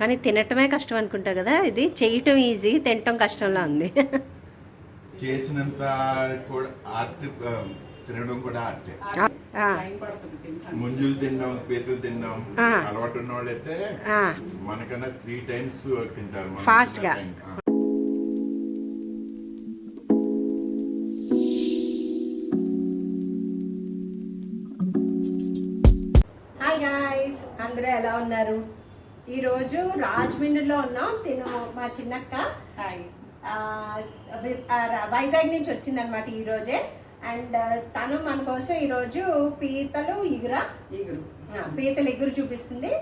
కానీ తినటమే కష్టం అనుకుంటా కదా ఇది చేయటం ఈజీ తినటం కష్టంలా ఉంది చేసినంత కూడా ఆర్ట్ తినడం కూడా ఆర్టే. ముంజులు తిన్నాం పీతలు తిన్నాం. అలవాటు ఉన్న వాళ్ళైతే ఆ, మనకన్నా త్రీ టైమ్స్ తింటారు మనం Fast తిన్న గా. time. ఆ. హాయ్ గాయ్స్ అందరూ ఎలా ఉన్నారు ఈరోజు రాజమండ్రిలో ఉన్నాం. తిను మా చిన్నక్క. వైజాగ్ నుంచి వచ్చిందనమాట ఈరోజే అండ్ తను మన కోసం ఈరోజు పీతలు ఇగుర ఈగురు. ఆ, పీతలు ఎగురు చూపిస్తుంది.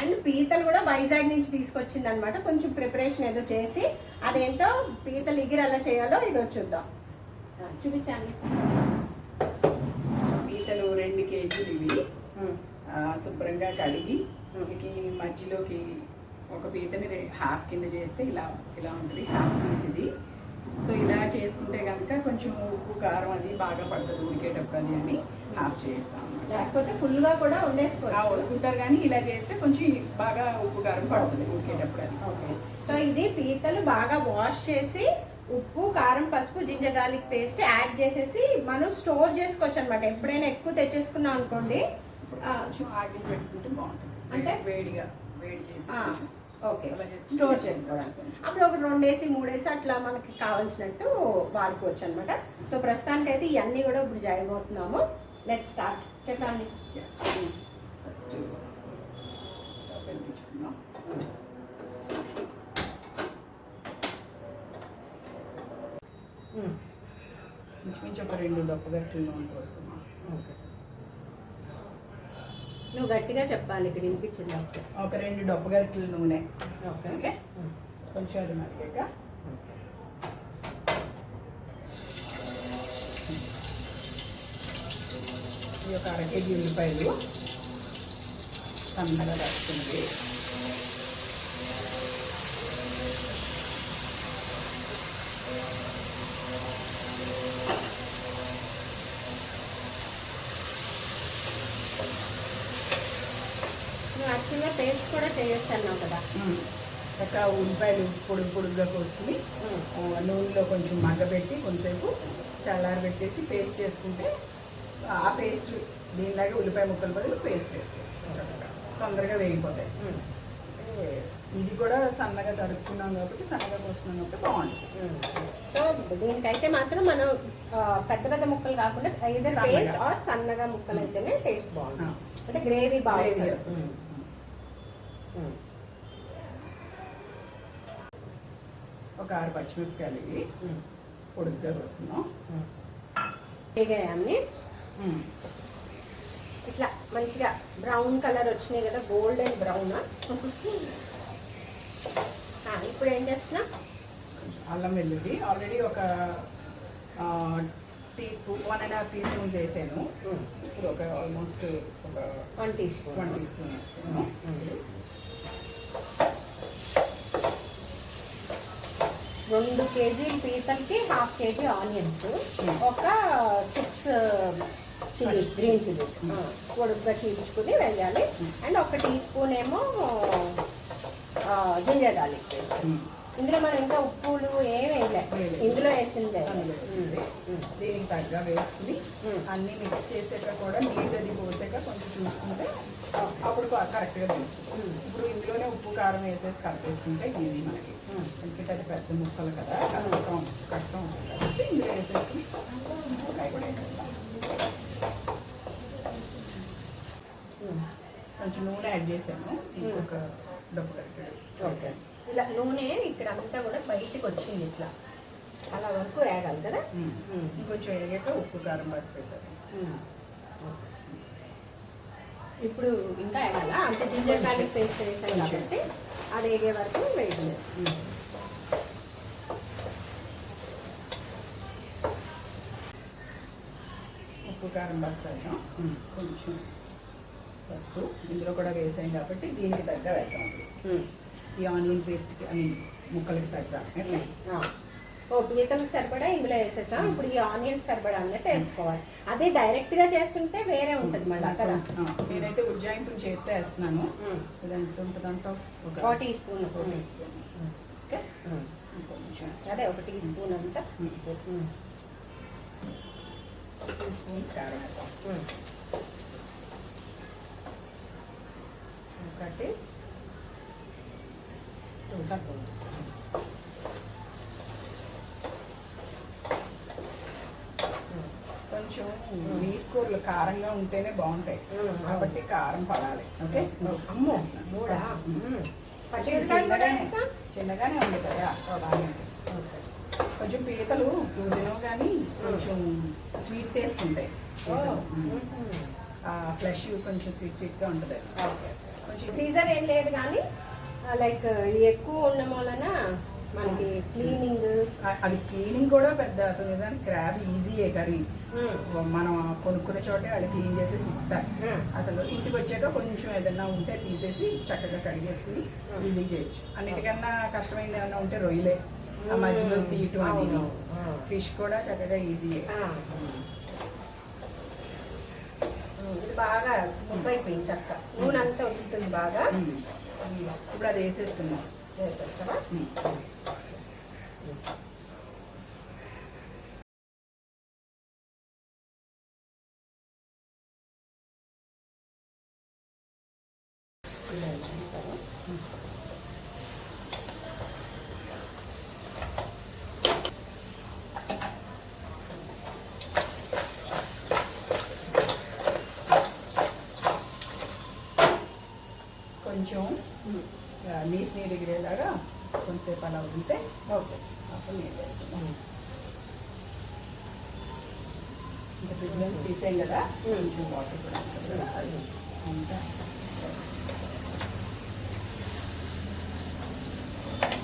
అండ్ పీతలు కూడా వైజాగ్ నుంచి తీసుకొచ్చింది అనమాట కొంచెం ప్రిపరేషన్ ఏదో చేసి అదేంటో పీతలు ఎగురు ఎలా చేయాలో ఈరోజు చూద్దాం. చూపించండి. పీతలు రెండు కేజీలు ఇవి. శుభ్రంగా కడిగి వీటిని మధ్యలోకి ఒక పీతని హాఫ్ కింద చేస్తే ఇలా ఇలా ఉంటుంది హాఫ్ పీస్ ఇది. సో ఇలా చేసుకుంటే కనుక కొంచెం ఉప్పు కారం అది బాగా పడుతుంది ఉడికేటప్పుడు అది అని హాఫ్ చేస్తాం లేకపోతే ఫుల్గా కూడా వండేసుకోవచ్చు. ఉడుకుంటారు కానీ ఇలా చేస్తే కొంచెం బాగా ఉప్పు కారం పడుతుంది ఉడికేటప్పుడు అది. ఓకే. సో ఇది పీతలు బాగా వాష్ చేసి ఉప్పు కారం పసుపు జింజర్ గార్లిక్ పేస్ట్ యాడ్ చేసేసి మనం స్టోర్ చేసుకోవచ్చు అనమాట ఎప్పుడైనా ఎక్కువ తెచ్చేసుకున్నాం అనుకోండి కొంచెం ఆగిల్ పెట్టుకుంటే బాగుంటుంది. అంటే? వేడిగా వేడి చేసి ఓకే. స్టోర్ చేసుకోవడానికి. అప్పుడు ఒక రెండేసి మూడేసి అట్లా మనకి కావాల్సినట్టు వాడుకోవచ్చు అనమాట సో ప్రస్తుతానికి అయితే ఇవన్నీ కూడా ఇప్పుడు చేయబోతున్నాము లెట్ స్టార్ట్ చెప్పండి ఫస్ట్ ఇంచుమించు ఒక రెండు డప్పు గట్టిన నూనె పోస్తున్నాం నువ్వు గట్టిగా చెప్పాలి ఇక్కడ వినిపించింది ఓకే ఒక రెండు డప్పు గరిటెల నూనె. ఓకే. ఓకే? కొంచెం అది మరిగాక. ఈ ఒక అర కేజీ ఉల్లిపాయలు. సన్నగా దక్కుతుంది నువ్వు యాక్చువల్గా పేస్ట్ కూడా చేయొచ్చు కదా. ఒక ఉల్లిపాయలు పొడుగు పొడుగుగా కోసుకుని నూనెలో కొంచెం మగ్గబెట్టి కొంచెంసేపు చల్లారబెట్టేసి పేస్ట్ చేసుకుంటే ఆ పేస్ట్ దీనిలాగా ఉల్లిపాయ ముక్కలు బదులు పేస్ట్ వేసుకోవచ్చు. తొందరగా వేగిపోతాయి. ఇది కూడా సన్నగా తరుక్కున్నాం కాబట్టి సన్నగా కోసుకున్నాం కాబట్టి బాగుంటుంది. సో దీనికైతే మాత్రం మనం పెద్ద పెద్ద ముక్కలు కాకుండా. పేస్ట్ ఆర్ సన్నగా ముక్కలు అయితేనే టేస్ట్ బాగుంటుంది. అంటే గ్రేవీ బాగా Gravy వస్తుంది. వస్తుంది. ఉమ్. ఒక ఆరు పచ్చిమిరపకాయలు ఇవి. పొడుగ్గా కోసుకున్నాం ఇట్లా మంచిగా బ్రౌన్ కలర్ వచ్చినాయి కదా గోల్డెన్ బ్రౌన్. ఇప్పుడు ఏం చేస్తున్నా? అల్లం వెల్లుల్లి. ఆల్రెడీ ఒక teaspoon one and half teaspoons వేసాను ఇప్పుడు ఒక ఆల్మోస్ట్ ఒక one teaspoon. One teaspoon వేస్తాను రెండు కేజీ పీతలకి హాఫ్ కేజీ ఆనియన్స్. ఒక సిక్స్ చిల్లీస్ గ్రీన్ చిల్లీస్ పొడుగ్గా చీల్చుకుని వేయాలి. అండ్ ఒక టీ స్పూన్ ఏమో జింజర్ గార్లిక్ పేస్ట్ ఇందులో మనం ఇంకా ఉప్పులు ఏం వేయలేదు వేయలేదు. ఇందులో వేసిందే. దీనికి తగ్గ వేసుకుని. అన్ని మిక్స్ చేసాక కూడా నీళ్ళు అది పోసాక కొంచెం చూసుకుంటే అప్పుడు కరెక్ట్గా ఇప్పుడు ఇందులోనే ఉప్పు కారం వేసేసి కలిపేసుకుంటే ఈజీ మనకి. ఎందుకంటే అది పెద్ద ముక్కలు కదా కష్టం కష్టం ఉంటుంది కాబట్టి ఇందులో వేసేసి కూడా వేసేద్దాం కొంచెం నూనె యాడ్ చేసాను. ఇంకొక డబ్బు ఓకే. ఇలా నూనె ఇక్కడ అంతా కూడా బయటికి వచ్చింది ఇట్లా. అలా వరకు వేగాలి కదా? ఇంకొంచెం వేగాక ఉప్పు కారం పసుపు వేసాను ఇప్పుడు ఇంకా వేయాల అంటే జింజర్ గార్లిక్ పేస్ట్ వేసాం కాబట్టి అది వేగే వరకు వేయలేదు ఉప్పు కారం పసుపు కొంచెం. పసుపు ఇందులో కూడా వేసాం కాబట్టి దీనికి తగ్గ వేసాం ఈ ఆనియన్ పేస్ట్కి ఐ మీన్ ముక్కలకి తగ్గ ఓ పీతలకు సరిపడా ఇందులో వేసేసాం? ఇప్పుడు ఈ ఆనియన్స్ సరిపడా అన్నట్టు వేసుకోవాలి. అదే డైరెక్ట్గా చేసుకుంటే వేరే ఉంటుంది మళ్ళీ కదా? నేనైతే ఉజ్జాయింపులు చేస్తే వేస్తున్నాను. ఎంత ఉంటుందంట ఒక టీ స్పూన్ ఒక టీ స్పూన్. ఓకే. అదే ఒక టీ స్పూన్ అంతా. టూ స్పూన్స్ కారం. ఒకటి. కొంచెం వేసుకోర్లు కారంగా ఉంటేనే బాగుంటాయి. కాబట్టి కారం పడాలి. ఓకే? చిన్నగానే ఉంది కదా. బాగానే. కొంచెం పీతలు తినవు కానీ కొంచెం స్వీట్ టేస్ట్ ఉంటాయి. ఫ్లెష్ కొంచెం స్వీట్ స్వీట్గా ఉంటుంది. కొంచెం సీజర్ ఏం లేదు కానీ లైక్ ఎక్కువ ఉన్న వలన మనకి క్లీనింగ్ ఆ- అది క్లీనింగ్ కూడా పెద్ద అసలు నిజానికి క్రాబ్ ఈజీయే కర్రీ. మనం కొనుక్కునే చోటే వాళ్ళు క్లీన్ చేసేసి ఇస్తారు అసలు ఇంటికి వచ్చాక కొంచెం ఏదైనా ఉంటే తీసేసి చక్కగా కడిగేసుకుని ఈజీ చేయొచ్చు. అన్నిటికన్నా కష్టమైంది ఏమన్నా ఉంటే రొయ్యలే. ఆ మధ్యలో తీయటం అది అవును. ఫిష్ కూడా చక్కగా ఈజీయే బాగా ముద్దైపోయింది చక్క. నూనె అంతా వదులుతుంది బాగా. ఇప్పుడు అది వేసేసుకున్నాం వేసేస్తావా ఉమ్. ఇలా వేసేస్తావా? కొంచెం ఆ, నీసు నీరు ఎగిరేలాగా కొంచెంసేపు అలా వదిలితే ఓకే. అప్పుడు నీళ్ళు వేసుకుందాం. ఇంకా ఫ్రిడ్జ్ నుంచి తీసేయం కదా కొంచెం వాటర్ కూడా ఉంటుంది కదా అది అంతా.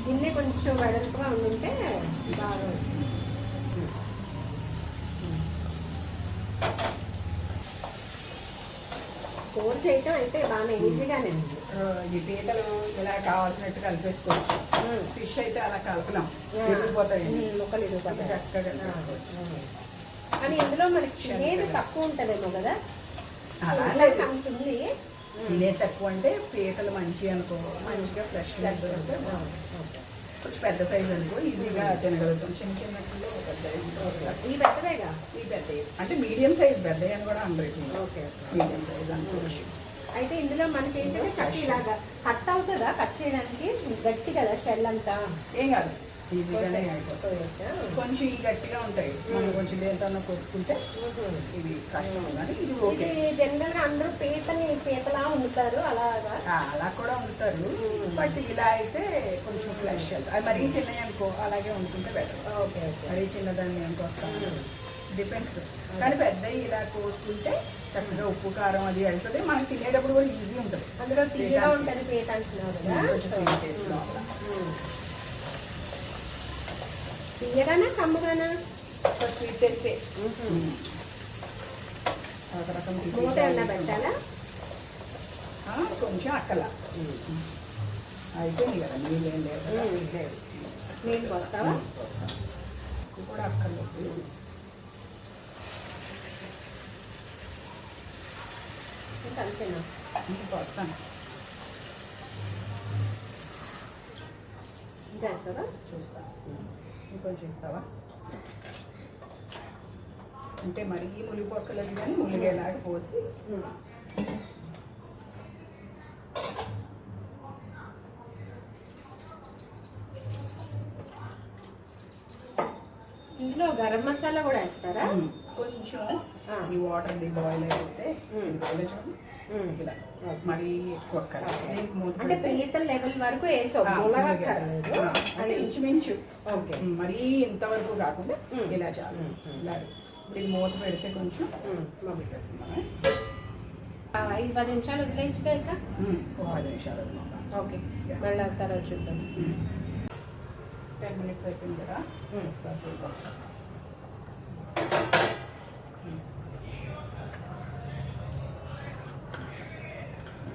గిన్నె కొంచెం వెడల్పుగా ఉంటే బాగా స్టోర్ చేయటం అయితే బాగా ఈజీగానే ఉంది. ఈ పీతలు ఇలా కావాల్సినట్టు కలిపేసుకోవచ్చు. ఫిష్ అయితే అలా కలపలేం. విరిగిపోతాయి ఉమ్, ముక్కలు ఇరిగిపోతాయి. చక్కగా కానీ ఇందులో మనకి తక్కువ ఉంటదేమో కదా. ఉంటుంది తినే తక్కువ అంటే పీతలు మంచి అనుకో మంచిగా ఫ్రెష్ కొంచెం పెద్ద సైజ్ అనుకో ఈజీగా తినగలుగుతాం. చిన్న చిన్న పెద్ద ఈ పెద్దదేగా? ఈ పెద్ద అంటే మీడియం సైజ్ పెద్ద అని కూడా అందరికి ఓకే. మీడియం సైజ్ అనుకోవచ్చు అయితే ఇందులో మనకి ఏంటంటే కట్ ఇలాగా కట్ అవుతుందా? కట్ చేయడానికి గట్టి కదా షెల్ అంతా. ఏం కాదు. ఈజీగానే అయిపోతుంది. కోయొచ్చా? కొంచెం ఈ గట్టిగా ఉంటాయి. మనం కొంచెం దేంతో కొట్టుకుంటే. ఇది కష్టం కానీ ఇది ఓకే. జనరల్గా అందరూ పీతని పీతలా వండుతారు అలాగా? అలా కూడా వండుతారు. బట్ ఇలా అయితే కొంచెం ఫ్లెష్ అది మరీ చిన్నవి అనుకో అలాగే వండుకుంటే బెటర్ ఓకే ఓకే. మరీ చిన్నదాన్ని అనుకో డిపెండ్స్ కానీ పెద్దవి ఇలా కోసుకుంటే చక్కగా ఉప్పు కారం అది వెళ్తుంది మనకి తినేటప్పుడు కూడా ఈజీ ఉంటుంది. అందులో తీయగా ఉంటది. మ్మ్. తీయగానా కమ్మగానా? ఒక స్వీట్ టేస్టే ఒక రకం మూత ఏమన్నా పెట్టాలా? కొంచెం అక్కల అయిపోయింది కదా నీళ్ళు ఏం లేదు నీళ్ళు పోస్తావా? కూడా అక్కర్లేదు. ఇంకా అంతేనా ఇంకా వస్తాను ఇంకా వేస్తావా చూస్తా ఇంకొంచెం ఇస్తావా అంటే మరీ ములిపొక్కలేదు కానీ ములిగేలాగా పోసి మ్మ్. ఇందులో గరం మసాలా కూడా వేస్తారా కొంచెం. ఈ వాటర్ బాయిల్. ఇది boil చూడండి మ్మ్. ఇలా మరీ మూత అంటే పీతల లెవెల్ వరకు వేసావు ఇంచుమించు. ఓకే. మరీ ఇంతవరకు కాకుండా. ఇలా చాలు. ఇలా. ఇప్పుడు మూత పెడితే కొంచెం ఆ, ఐదు పది నిమిషాలు వదిలేంచుగా ఇక. పది నిమిషాలు. ఓకే. మళ్ళీ తర్వాత చూద్దాం. టెన్ మినిట్స్ అయిపోయింది కదా మ్మ్. ఒకసారి చూద్దాం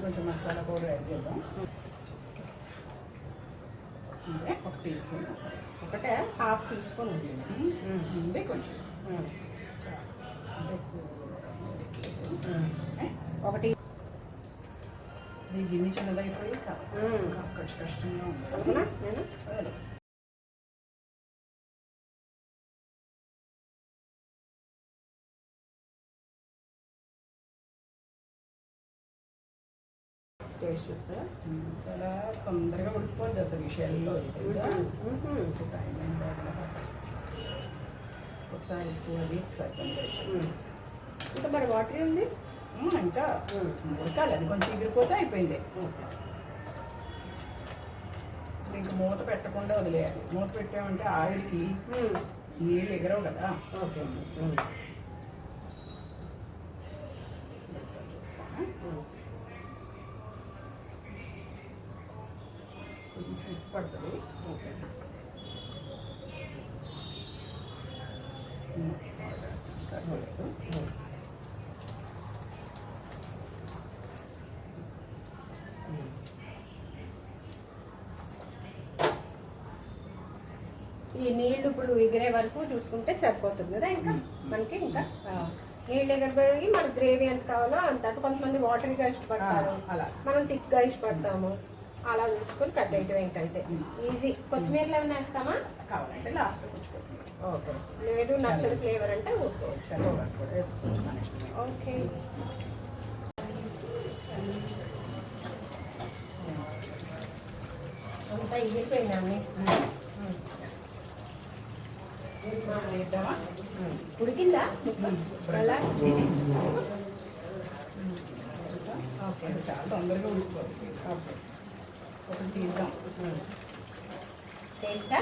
కొంచెం మసాలా పౌడర్ యాడ్ చేద్దాం. అంటే ఒక టీ స్పూన్ మసాలా. ఒకటే హాఫ్ టీ స్పూన్ ఉంది. కొంచెం. ఒకటి గిన్నె చిన్నదైపోయి కష్టంగా ఉంది. టేస్ట్ చూస్తా చాలా తొందరగా ఉడికిపోద్ది అసలు ఈ షెల్లో. ఒకసారి ఉప్పు అది ఒకసారి. ఇంకా మరి వాటర్ ఉంది ఇంకా ఉడకాలి అది కొంచెం ఎగిరిపోతే అయిపోయింది. ఇంక మూత పెట్టకుండా వదిలేయాలి. మూత పెట్టామంటే ఆవిరికి. నీళ్ళు ఎగరవు కదా. ఓకే. పడుతుంది. ఓకే. ఈ నీళ్ళు ఇప్పుడు ఎగిరే వరకు చూసుకుంటే సరిపోతుంది కదా ఇంకా? మనకి ఇంకా? నీళ్ళు ఎగరబడి మన గ్రేవీ ఎంత కావాలో అంత. కొంతమంది వాటర్గా ఇష్టపడతారు. మనం థిక్గా ఇష్టపడతాము. అలా చూసుకొని కట్ వేయటం ఇంకైతే ఈజీ కొత్తిమీరలు ఏమైనా వేస్తామా? కావాలంటే కొంచెం కొత్తిమీర. ఓకే. లేదు నచ్చని ఫ్లేవర్ అంటే. ఓకే. అంతా వేద్దామా ఉడికిందా? ఎలా ఓకే. చాలా తొందరగా ఉడికిపోతుంది ఓకే. ఒకటి తీద్దాం టేస్టా?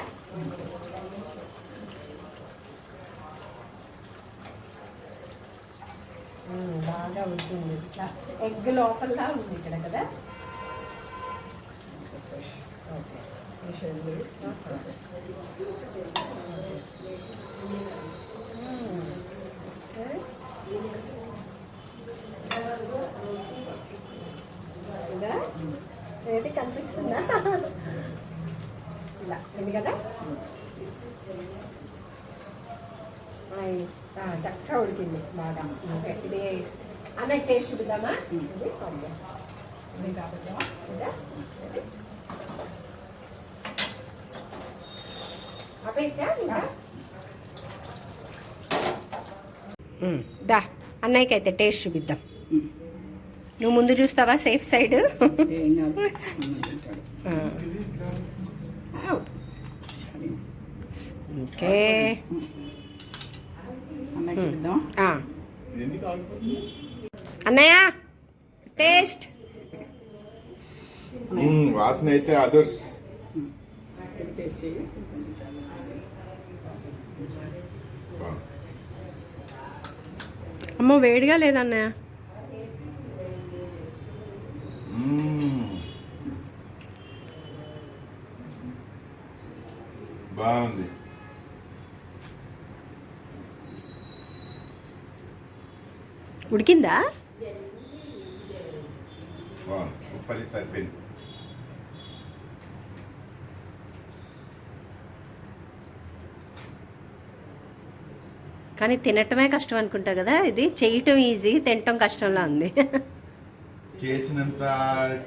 బాగా ఉడికింది. ఇట్లా ఎగ్ లోపల ఉంది ఇక్కడ కదా? ఓకే ఈ షెడ్యూల్ ఇదా ఏది కనిపిస్తుందా? ఇలా ఉంది కదా? చక్కగా ఉడికింది బాగా. ఇది అన్న టేస్ట్ చూద్దామా? ఇది అపేచ్చా ఇంకా? దా అన్నయ్యకి అయితే టేస్ట్ చూపిద్దాం. నువ్వు ముందు చూస్తావా సేఫ్ సైడ్. ఓకే. అన్నయ్య టేస్ట్ వాసన అయితే అదర్స్ అమ్మో వేడిగా లేదన్నయ్య బాగుంది ఉడికిందా? సరిపోయింది కానీ తినటమే కష్టం అనుకుంటా కదా ఇది. చేయటం ఈజీ తినటం కష్టంలా ఉంది. చేసినంత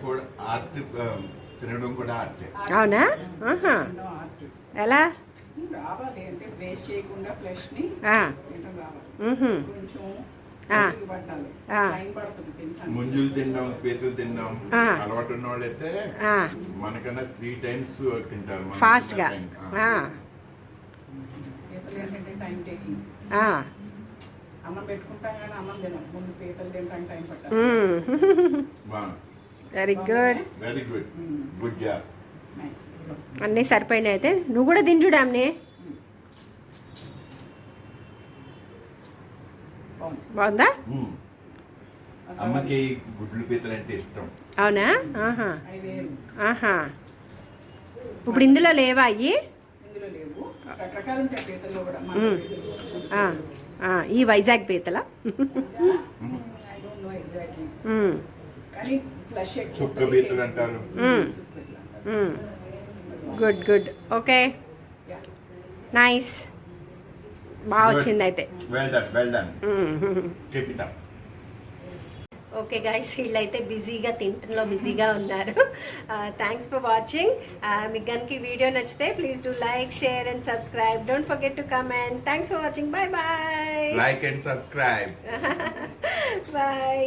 కూడా ఆర్ట్ తినడం కూడా ఆర్టే. అవునా. ఎలా? రావాలి అంటే వేస్ట్ చేయకుండా ఫ్లెష్ని. కొంచెం. ముంజులు తిన్నాం పీతలు తిన్నాం. అలవాటు ఉన్న వాళ్ళైతే మనకన్నా త్రీ టైమ్స్ తింటారు పీతలు ఏంటంటే టైం టేకింగ్ అన్నం పెట్టుకుంటాం కానీ అన్నం తినం. ముందు పీతలు తినడానికి టైం పట్టాలి మ్మ్. బాగుంది. Very good very good good job అన్నీ సరిపోయినాయి అయితే. నువ్వు కూడా తింటుడామ్ని బాగుంది. బాగుందా? అమ్మకి గుడ్లు పీతలు అంటే ఇష్టం. అవునా? ఆహా. ఆహా. ఇప్పుడు ఇందులో లేవా అయ్యి? ఇందులో లేవు. రకరకాలు ఉంటాయి పీతల్లో కూడా. ఈ వైజాగ్ పీతల. Good good okay. నైస్ బాగా వచ్చింది అయితే ఓకే గైస్ వీళ్ళైతే బిజీగా తింటంలో బిజీగా ఉన్నారు. థ్యాంక్స్ ఫర్ వాచింగ్ మీకు కనుక ఈ వీడియో నచ్చితే please do like share and subscribe don't forget to comment thanks for watching bye bye like and subscribe bye